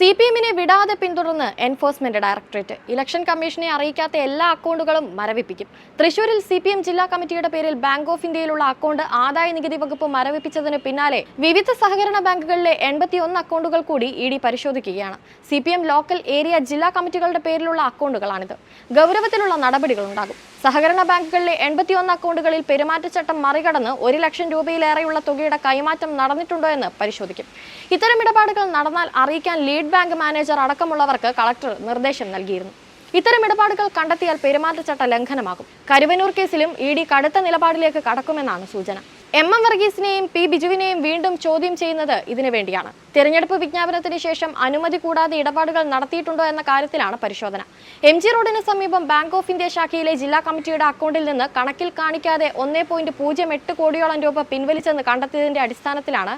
C P എമ്മിനെ വിടാതെ പിന്തുടർന്ന് എൻഫോഴ്സ്മെന്റ് ഡയറക്ടറേറ്റ്. ഇലക്ഷൻ കമ്മീഷനെ അറിയിക്കാത്ത എല്ലാ അക്കൗണ്ടുകളും മരവിപ്പിക്കും. തൃശൂരിൽ സി പി എം ജില്ലാ കമ്മിറ്റിയുടെ പേരിൽ ബാങ്ക് ഓഫ് ഇന്ത്യയിലുള്ള അക്കൗണ്ട് ആദായ നികുതി വകുപ്പ് മരവിപ്പിച്ചതിന് പിന്നാലെ വിവിധ സഹകരണ ബാങ്കുകളിലെ എൺപത്തിയൊന്ന് അക്കൗണ്ടുകൾ കൂടി ഇ ഡി പരിശോധിക്കുകയാണ്. C P M local area ജില്ലാ കമ്മിറ്റികളുടെ പേരിലുള്ള അക്കൗണ്ടുകളാണിത്. ഗൗരവത്തിലുള്ള നടപടികളുണ്ടാകും. സഹകരണ ബാങ്കുകളിലെ എൺപത്തിയൊന്ന് അക്കൗണ്ടുകളിൽ പെരുമാറ്റച്ചട്ടം മറികടന്ന് ഒരു ലക്ഷം രൂപയിലേറെയുള്ള തുകയുടെ കൈമാറ്റം നടന്നിട്ടുണ്ടോ എന്ന് പരിശോധിക്കും. ഇത്തരം ഇടപാടുകൾ നടന്നാൽ അറിയിക്കാൻ ലീഡ് ബാങ്ക് മാനേജർ അടക്കമുള്ളവർക്ക് കളക്ടർ നിർദ്ദേശം നൽകിയിരുന്നു. ഇത്തരം ഇടപാടുകൾ കണ്ടെത്തിയാൽ പെരുമാറ്റച്ചട്ട ലംഘനമാകും. കരുവനൂർ കേസിലും ഇ ഡി കടുത്ത നിലപാടിലേക്ക് കടക്കുമെന്നാണ് സൂചന. എം എം വർഗീസിനെയും പി ബിജുവിനെയും വീണ്ടും ചോദ്യം ചെയ്യുന്നത് ഇതിനു വേണ്ടിയാണ്. തെരഞ്ഞെടുപ്പ് വിജ്ഞാപനത്തിന് ശേഷം അനുമതി കൂടാതെ ഇടപാടുകൾ നടത്തിയിട്ടുണ്ടോ എന്ന കാര്യത്തിലാണ് പരിശോധന. എം ജി റോഡിന് സമീപം ബാങ്ക് ഓഫ് ഇന്ത്യ ശാഖയിലെ ജില്ലാ കമ്മിറ്റിയുടെ അക്കൗണ്ടിൽ നിന്ന് കണക്കിൽ കാണിക്കാതെ ഒന്നേ പോയിന്റ് പൂജ്യം എട്ട് കോടിയോളം രൂപ പിൻവലിച്ചെന്ന് കണ്ടെത്തിയതിന്റെ അടിസ്ഥാനത്തിലാണ്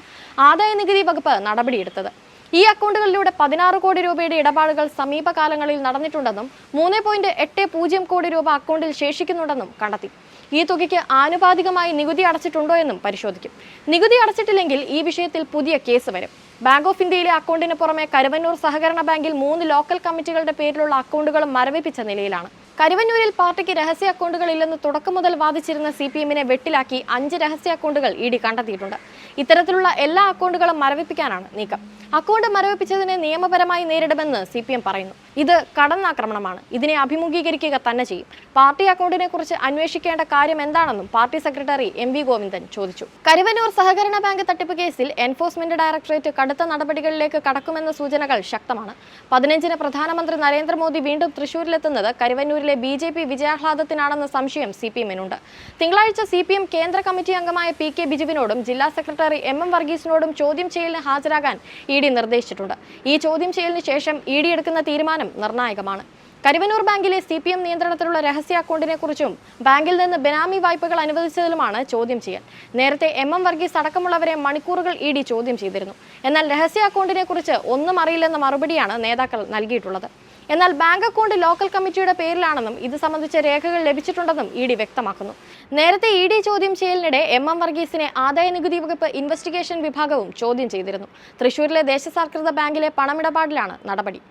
ആദായ നികുതി വകുപ്പ് നടപടിയെടുത്തത്. ഈ അക്കൗണ്ടുകളിലൂടെ പതിനാറ് കോടി രൂപയുടെ ഇടപാടുകൾ സമീപകാലങ്ങളിൽ നടന്നിട്ടുണ്ടെന്നും മൂന്ന് പോയിന്റ് എട്ട് പൂജ്യം കോടി രൂപ അക്കൗണ്ടിൽ ശേഷിക്കുന്നുണ്ടെന്നും കണ്ടെത്തി. ഈ തുകയ്ക്ക് ആനുപാതികമായി നികുതി അടച്ചിട്ടുണ്ടോ എന്നും പരിശോധിക്കും. നികുതി അടച്ചിട്ടില്ലെങ്കിൽ ഈ വിഷയത്തിൽ പുതിയ കേസ് വരും. ബാങ്ക് ഓഫ് ഇന്ത്യയിലെ അക്കൗണ്ടിന് പുറമെ കരുവന്നൂർ സഹകരണ ബാങ്കിൽ മൂന്ന് ലോക്കൽ കമ്മിറ്റികളുടെ പേരിലുള്ള അക്കൗണ്ടുകളും മരവിപ്പിച്ച നിലയിലാണ്. കരുവന്നൂരിൽ പാർട്ടിക്ക് രഹസ്യ അക്കൗണ്ടുകൾ ഇല്ലെന്ന് തുടക്കം മുതൽ വാദിച്ചിരുന്ന സി പി എമ്മിനെ വെട്ടിലാക്കി അഞ്ച് രഹസ്യ അക്കൗണ്ടുകൾ ഇ ഡി കണ്ടെത്തിയിട്ടുണ്ട്. ഇത്തരത്തിലുള്ള എല്ലാ അക്കൗണ്ടുകളും മരവിപ്പിക്കാനാണ് നീക്കം. അക്കൗണ്ട് മരവിപ്പിച്ചതിനെ നിയമപരമായി നേരിടുമെന്ന് സി പറയുന്നു. ഇത് കടന്നാക്രമണമാണ്. ഇതിനെ അഭിമുഖീകരിക്കുക തന്നെ ചെയ്യും. പാർട്ടി അക്കൗണ്ടിനെ കുറിച്ച് അന്വേഷിക്കേണ്ട കാര്യം എന്താണെന്നും party secretary M V Govindan ചോദിച്ചു. കരുവന്നൂർ സഹകരണ ബാങ്ക് തട്ടിപ്പ് കേസിൽ എൻഫോഴ്സ്മെന്റ് ഡയറക്ടറേറ്റ് കടുത്ത നടപടികളിലേക്ക് കടക്കുമെന്ന സൂചനകൾ ശക്തമാണ്. പതിനഞ്ചിന് പ്രധാനമന്ത്രി നരേന്ദ്രമോദി വീണ്ടും തൃശൂരിലെത്തുന്നത് കരുവന്നൂരിലെ ബി ജെ പി വിജയാഹ്ലാദത്തിനാണെന്ന സംശയം സി പി എമ്മിനുണ്ട്. തിങ്കളാഴ്ച സി പി എം കേന്ദ്ര കമ്മിറ്റി അംഗമായ പി കെ ബിജുവിനോടും ജില്ലാ സെക്രട്ടറി എം എം വർഗീസിനോടും ചോദ്യം ചെയ്യലിന് ഹാജരാകാൻ ഇ ഡി നിർദ്ദേശിച്ചിട്ടുണ്ട്. ഈ ചോദ്യം ചെയ്യലിന് ശേഷം ഇ ഡി എടുക്കുന്ന തീരുമാനം നിർണായകമാണ്. കരിവനൂർ ബാങ്കിലെ സി പി എം നിയന്ത്രണത്തിലുള്ള രഹസ്യ അക്കൗണ്ടിനെ കുറിച്ചും ബാങ്കിൽ നിന്ന് ബെനാമി വായ്പകൾ അനുവദിച്ചതിലുമാണ് ചോദ്യം ചെയ്യൽ. നേരത്തെ എം എം വർഗീസ് അടക്കമുള്ളവരെ മണിക്കൂറുകൾ ഇ ഡി ചോദ്യം ചെയ്തിരുന്നു. എന്നാൽ രഹസ്യ അക്കൗണ്ടിനെ കുറിച്ച് ഒന്നും അറിയില്ലെന്ന മറുപടിയാണ് നേതാക്കൾ നൽകിയിട്ടുള്ളത്. എന്നാൽ ബാങ്ക് അക്കൗണ്ട് ലോക്കൽ കമ്മിറ്റിയുടെ പേരിലാണെന്നും ഇത് സംബന്ധിച്ച രേഖകൾ ലഭിച്ചിട്ടുണ്ടെന്നും ഇ ഡി വ്യക്തമാക്കുന്നു. നേരത്തെ ഇ ഡി ചോദ്യം ചെയ്യലിനിടെ എം എം വർഗീസിനെ ആദായ നികുതി വകുപ്പ് ഇൻവെസ്റ്റിഗേഷൻ വിഭാഗവും ചോദ്യം ചെയ്തിരുന്നു. തൃശൂരിലെ ദേശസാൽകൃത ബാങ്കിലെ പണമിടപാടിലാണ് നടപടി.